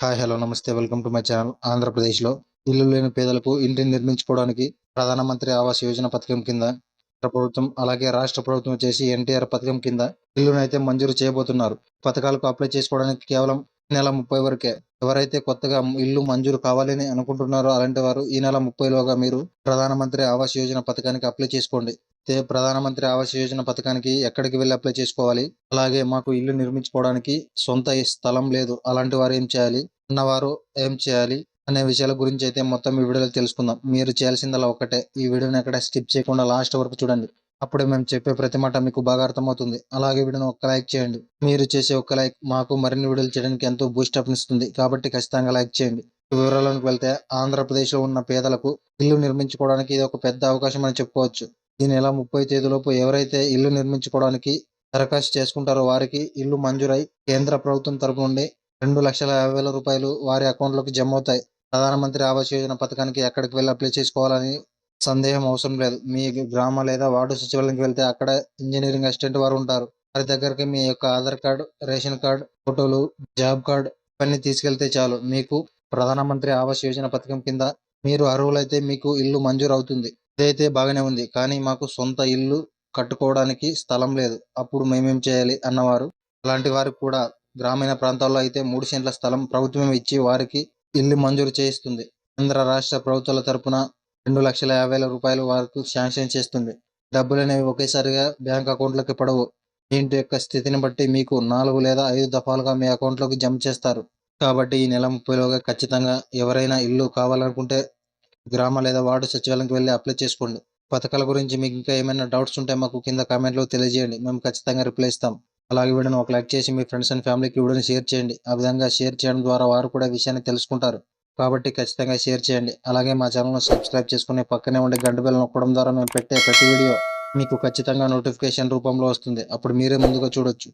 Hi hello నమస్తే welcome to my channel ఆంధ్రప్రదేశ్లో. ఇల్లు లేని పేదలకు ఇంటిని నిర్మించుకోవడానికి ప్రధానమంత్రి ఆవాస్ యోజన పథకం కింద కేంద్ర ప్రభుత్వం అలాగే రాష్ట్ర ప్రభుత్వం చేసి ఎన్టీఆర్ పథకం కింద ఇల్లునైతే మంజూరు చేయబోతున్నారు. పథకాలకు అప్లై చేసుకోవడానికి కేవలం ఈ నెల ముప్పై వరకే. ఎవరైతే కొత్తగా ఇల్లు మంజూరు కావాలని అనుకుంటున్నారో అలాంటి వారు ఈ నెల ముప్పైలోగా మీరు ప్రధానమంత్రి ఆవాస్ యోజన పథకానికి అప్లై చేసుకోండి. ప్రధానమంత్రి ఆవాస్ యోజన పథకానికి ఎక్కడికి వెళ్ళి అప్లై చేసుకోవాలి? అలాగే మాకు ఇల్లు నిర్మించుకోవడానికి సొంత స్థలం లేదు అలాంటి వారు ఏం చేయాలి? ఉన్నవారు ఏం చేయాలి? అనే విషయాల గురించి అయితే మొత్తం ఈ వీడియోలో తెలుసుకుందాం. మీరు చేయాల్సిందల్లా ఒకటే ఈ వీడియోని ఎక్కడ స్కిప్ చేయకుండా లాస్ట్ వరకు చూడండి. అప్పుడే మేము చెప్పే ప్రతి మాట మీకు బాగా అర్థమవుతుంది. అలాగే వీడియోని ఒక్క లైక్ చేయండి. మీరు చేసే ఒక్క లైక్ మాకు మరిన్ని వీడియోలు చేయడానికి ఎంతో బూస్టప్ ఇస్తుంది. కాబట్టి ఖచ్చితంగా లైక్ చేయండి. వివరాలకు వెళ్తే ఆంధ్రప్రదేశ్లో ఉన్న పేదలకు ఇల్లు నిర్మించుకోవడానికి ఇది ఒక పెద్ద అవకాశం అని చెప్పుకోవచ్చు. ఈ నెల ముప్పై తేదీలోపు ఎవరైతే ఇల్లు నిర్మించుకోవడానికి దరఖాస్తు చేసుకుంటారో వారికి ఇల్లు మంజూరై కేంద్ర ప్రభుత్వం తరపు నుండి రెండు లక్షల యాభై వేల రూపాయలు వారి అకౌంట్లోకి జమ అవుతాయి ప్రధానమంత్రి ఆవాస్ యోజన పథకానికి ఎక్కడికి వెళ్ళి అప్లై చేసుకోవాలని సందేహం అవసరం లేదు. మీ గ్రామ లేదా వార్డు సచివాలయానికి వెళ్తే అక్కడ ఇంజనీరింగ్ అసిస్టెంట్ వారు ఉంటారు. వారి దగ్గరికి మీ యొక్క ఆధార్ కార్డు రేషన్ కార్డు ఫోటోలు జాబ్ కార్డు ఇవన్నీ తీసుకెళ్తే చాలు. మీకు ప్రధానమంత్రి ఆవాస్ యోజన పథకం కింద మీరు అర్హులైతే మీకు ఇల్లు మంజూరు అవుతుంది. అదైతే బాగానే ఉంది. కానీ మాకు సొంత ఇల్లు కట్టుకోవడానికి స్థలం లేదు. అప్పుడు మేమేం చేయాలి అన్నవారు? అలాంటి వారికి కూడా గ్రామీణ ప్రాంతాల్లో అయితే మూడు సెంట్ల స్థలం ప్రభుత్వం ఇచ్చి వారికి ఇల్లు మంజూరు చేయిస్తుంది. కేంద్ర రాష్ట్ర ప్రభుత్వాల తరపున రెండు లక్షల యాభై వేల రూపాయలు వారికి శాంక్షన్ చేస్తుంది. డబ్బులు అనేవి ఒకేసారిగా బ్యాంక్ అకౌంట్లోకి పడవు. ఇంటి యొక్క స్థితిని బట్టి మీకు నాలుగు లేదా ఐదు దఫాలుగా మీ అకౌంట్లోకి జమ చేస్తారు. కాబట్టి ఈ నెల ముప్పైలోగా ఖచ్చితంగా ఎవరైనా ఇల్లు కావాలనుకుంటే గ్రామ లేదా వార్డు సచివాలయంకి వెళ్ళి అప్లై చేసుకోండి. పథకాల గురించి మీకు ఇంకా ఏమైనా డౌట్స్ ఉంటే మాకు కింద కామెంట్లో తెలియజేయండి. మేము ఖచ్చితంగా రిప్లై ఇస్తాం. అలాగే వీడియోని ఒక లైక్ చేసి మీ ఫ్రెండ్స్ అండ్ ఫ్యామిలీకి వీడియోని షేర్ చేయండి. ఆ విధంగా షేర్ చేయడం ద్వారా వారు కూడా విషయాన్ని తెలుసుకుంటారు. కాబట్టి ఖచ్చితంగా షేర్ చేయండి. అలాగే మా ఛానల్ను సబ్స్క్రైబ్ చేసుకుని పక్కనే ఉండే గంట బెల్ నొక్కడం ద్వారా మేము పెట్టే ప్రతి వీడియో మీకు ఖచ్చితంగా నోటిఫికేషన్ రూపంలో వస్తుంది. అప్పుడు మీరే ముందుగా చూడొచ్చు.